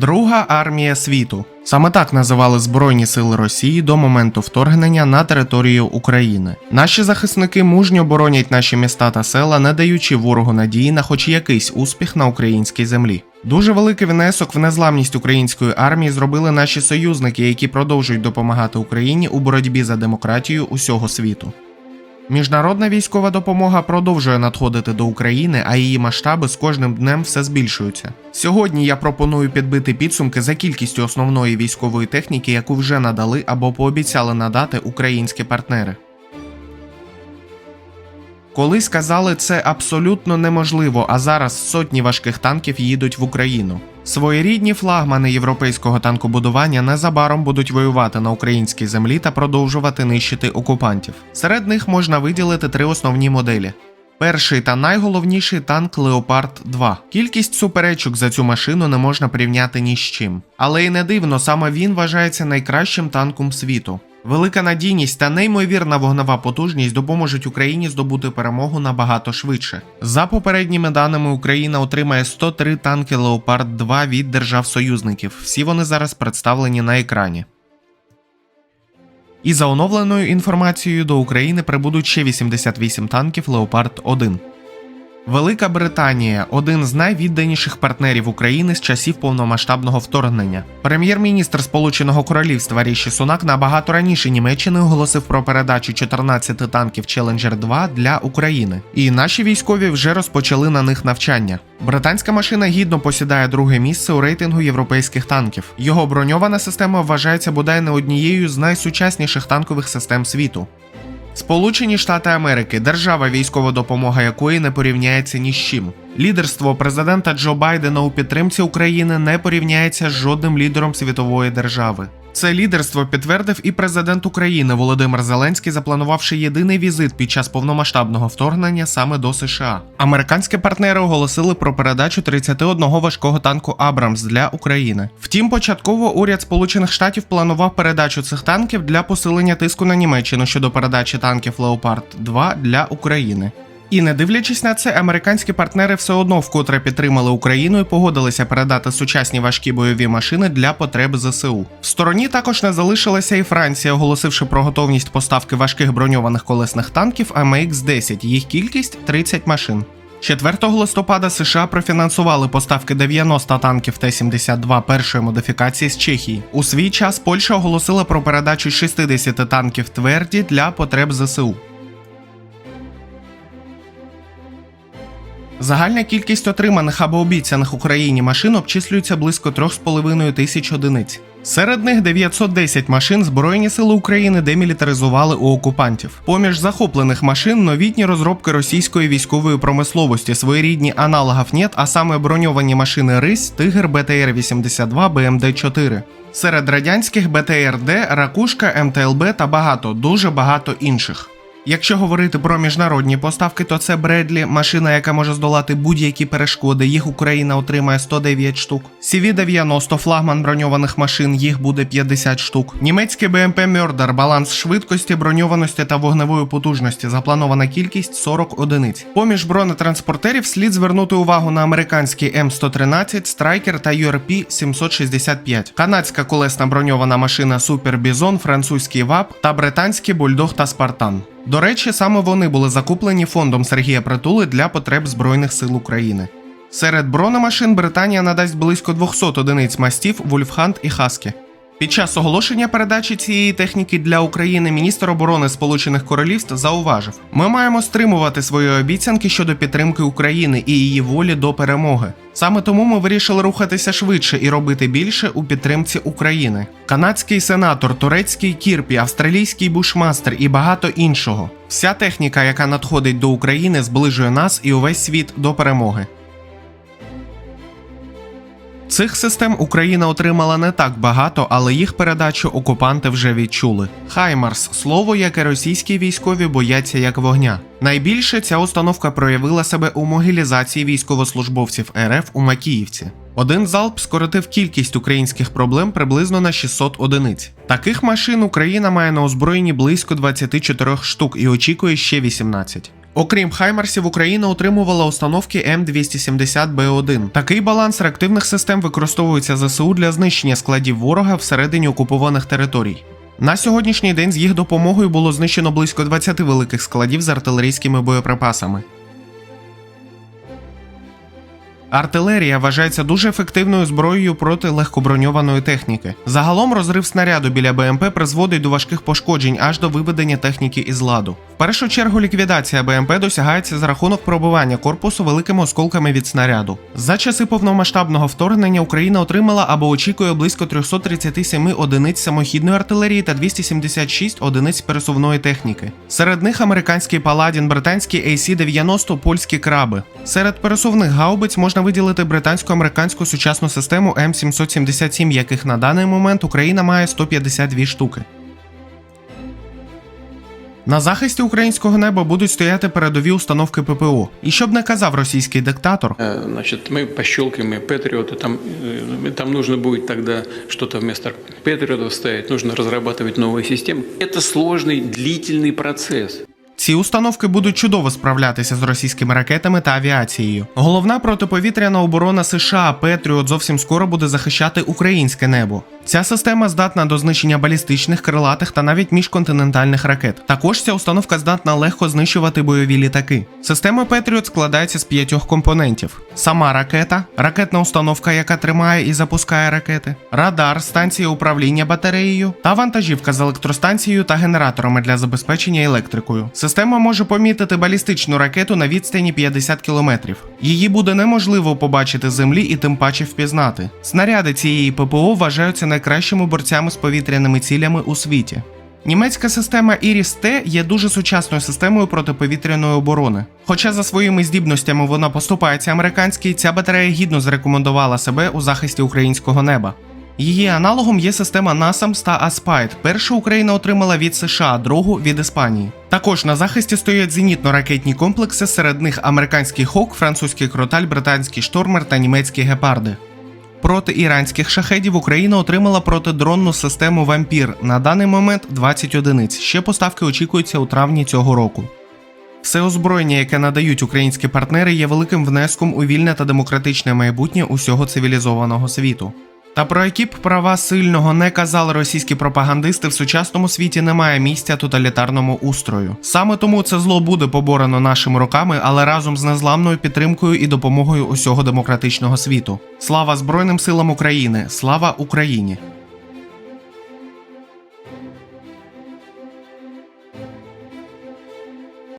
Друга армія світу. Саме так називали Збройні сили Росії до моменту вторгнення на територію України. Наші захисники мужньо боронять наші міста та села, не даючи ворогу надії на хоч якийсь успіх на українській землі. Дуже великий внесок в незламність української армії зробили наші союзники, які продовжують допомагати Україні у боротьбі за демократію усього світу. Міжнародна військова допомога продовжує надходити до України, а її масштаби з кожним днем все збільшуються. Сьогодні я пропоную підбити підсумки за кількістю основної військової техніки, яку вже надали або пообіцяли надати українські партнери. Колись казали, це абсолютно неможливо, а зараз сотні важких танків їдуть в Україну. Своєрідні флагмани європейського танкобудування незабаром будуть воювати на українській землі та продовжувати нищити окупантів. Серед них можна виділити три основні моделі. Перший та найголовніший танк Леопард 2. Кількість суперечок за цю машину не можна порівняти ні з чим. Але й не дивно, саме він вважається найкращим танком світу. Велика надійність та неймовірна вогнева потужність допоможуть Україні здобути перемогу набагато швидше. За попередніми даними, Україна отримає 103 танки Леопард 2 від держав-союзників. Всі вони зараз представлені на екрані. І за оновленою інформацією до України прибудуть ще 88 танків Леопард 1. Велика Британія один з найвідданіших партнерів України з часів повномасштабного вторгнення. Прем'єр-міністр Сполученого Королівства Ріші Сунак набагато раніше Німеччини оголосив про передачу 14 танків Challenger 2 для України, і наші військові вже розпочали на них навчання. Британська машина гідно посідає друге місце у рейтингу європейських танків. Його броньована система вважається бодай не однією з найсучасніших танкових систем світу. Сполучені Штати Америки, держава військова допомога якої не порівняється ні з чим. Лідерство президента Джо Байдена у підтримці України не порівняється з жодним лідером світової держави. Це лідерство підтвердив і президент України Володимир Зеленський, запланувавши єдиний візит під час повномасштабного вторгнення саме до США. Американські партнери оголосили про передачу 31 важкого танку Абрамс для України. Втім, початково уряд Сполучених Штатів планував передачу цих танків для посилення тиску на Німеччину щодо передачі танків Леопард 2 для України. І не дивлячись на це, американські партнери все одно вкотре підтримали Україну і погодилися передати сучасні важкі бойові машини для потреб ЗСУ. В стороні також не залишилася і Франція, оголосивши про готовність поставки важких броньованих колесних танків АМХ-10, їх кількість 30 машин. 4 листопада США профінансували поставки 90 танків Т-72 першої модифікації з Чехії. У свій час Польща оголосила про передачу 60 танків тверді для потреб ЗСУ. Загальна кількість отриманих або обіцяних Україні машин обчислюється близько 3,5 тисяч одиниць. Серед них 910 машин Збройні сили України демілітаризували у окупантів. Поміж захоплених машин новітні розробки російської військової промисловості, своєрідні аналогів нет, а саме броньовані машини Рись, Тигр, БТР-82, БМД-4. Серед радянських БТРД, Ракушка, МТЛБ та багато, дуже багато інших. Якщо говорити про міжнародні поставки, то це Бредлі, машина, яка може здолати будь-які перешкоди. Їх Україна отримає 109 штук. CV-90 флагман броньованих машин, їх буде 50 штук. Німецький БМП Мьордер, баланс швидкості, броньованості та вогневої потужності. Запланована кількість 40 одиниць. Поміж бронетранспортерів слід звернути увагу на американський М113, Страйкер та URP 765, канадська колесна броньована машина Супер Бізон, французький ВАП та британський Бульдог та Спартан. До речі, саме вони були закуплені фондом Сергія Притули для потреб Збройних сил України. Серед бронемашин Британія надасть близько 200 одиниць мастів, Вульфхант і Хаскі. Під час оголошення передачі цієї техніки для України міністр оборони Сполучених Королівств зауважив: ми маємо стримувати свої обіцянки щодо підтримки України і її волі до перемоги. Саме тому ми вирішили рухатися швидше і робити більше у підтримці України. Канадський сенатор, турецький кірпі, австралійський бушмастер і багато іншого. Вся техніка, яка надходить до України, зближує нас і увесь світ до перемоги. Цих систем Україна отримала не так багато, але їх передачу окупанти вже відчули. Хаймарс слово, яке російські військові бояться як вогня. Найбільше ця установка проявила себе у могилізації військовослужбовців РФ у Макіївці. Один залп скоротив кількість українських проблем приблизно на 600 одиниць. Таких машин Україна має на озброєнні близько 24 штук і очікує ще 18. Окрім Хаймарсів, Україна отримувала установки М270Б1. Такий баланс реактивних систем використовується ЗСУ для знищення складів ворога всередині окупованих територій. На сьогоднішній день з їх допомогою було знищено близько 20 великих складів з артилерійськими боєприпасами. Артилерія вважається дуже ефективною зброєю проти легкоброньованої техніки. Загалом розрив снаряду біля БМП призводить до важких пошкоджень аж до виведення техніки із ладу. В першу чергу ліквідація БМП досягається за рахунок пробивання корпусу великими осколками від снаряду. За часи повномасштабного вторгнення Україна отримала або очікує близько 337 одиниць самохідної артилерії та 276 одиниць пересувної техніки. Серед них американський Паладін, британський AC-90, польські краби. Серед пересувних гаубиць можна виділити британсько-американську сучасну систему М777, яких на даний момент Україна має 152 штуки. На захисті українського неба будуть стояти передові установки ППО. І щоб не казав російський диктатор, Э, Значит, мы пощелкаем и Патриоты, там, э, там нужно будет тогда что-то вместо Патриотов ставить, нужно разрабатывать новые системы. Это сложный, длительный процесс. Ці установки будуть чудово справлятися з російськими ракетами та авіацією. Головна протиповітряна оборона США Петріот зовсім скоро буде захищати українське небо. Ця система здатна до знищення балістичних, крилатих та навіть міжконтинентальних ракет. Також ця установка здатна легко знищувати бойові літаки. Система Петріот складається з п'ятьох компонентів: сама ракета, ракетна установка, яка тримає і запускає ракети, радар, станція управління батареєю та вантажівка з електростанцією та генераторами для забезпечення електрикою. Система може помітити балістичну ракету на відстані 50 км. Її буде неможливо побачити землі і тим паче впізнати. Снаряди цієї ППО вважаються найкращими борцями з повітряними цілями у світі. Німецька система Iris-T є дуже сучасною системою протиповітряної оборони. Хоча за своїми здібностями вона поступається американській, ця батарея гідно зарекомендувала себе у захисті українського неба. Її аналогом є система NASAMS та Aspide. Першу Україна отримала від США, другу від Іспанії. Також на захисті стоять зенітно-ракетні комплекси, серед них американський Хок, французький Кроталь, британський Штормер та німецькі гепарди. Проти іранських шахедів Україна отримала протидронну систему Вампір. На даний момент 20 одиниць. Ще поставки очікуються у травні цього року. Все озброєння, яке надають українські партнери, є великим внеском у вільне та демократичне майбутнє усього цивілізованого світу. Та про які б права сильного не казали російські пропагандисти, в сучасному світі немає місця тоталітарному устрою. Саме тому це зло буде поборено нашими руками, але разом з незламною підтримкою і допомогою усього демократичного світу. Слава Збройним силам України! Слава Україні!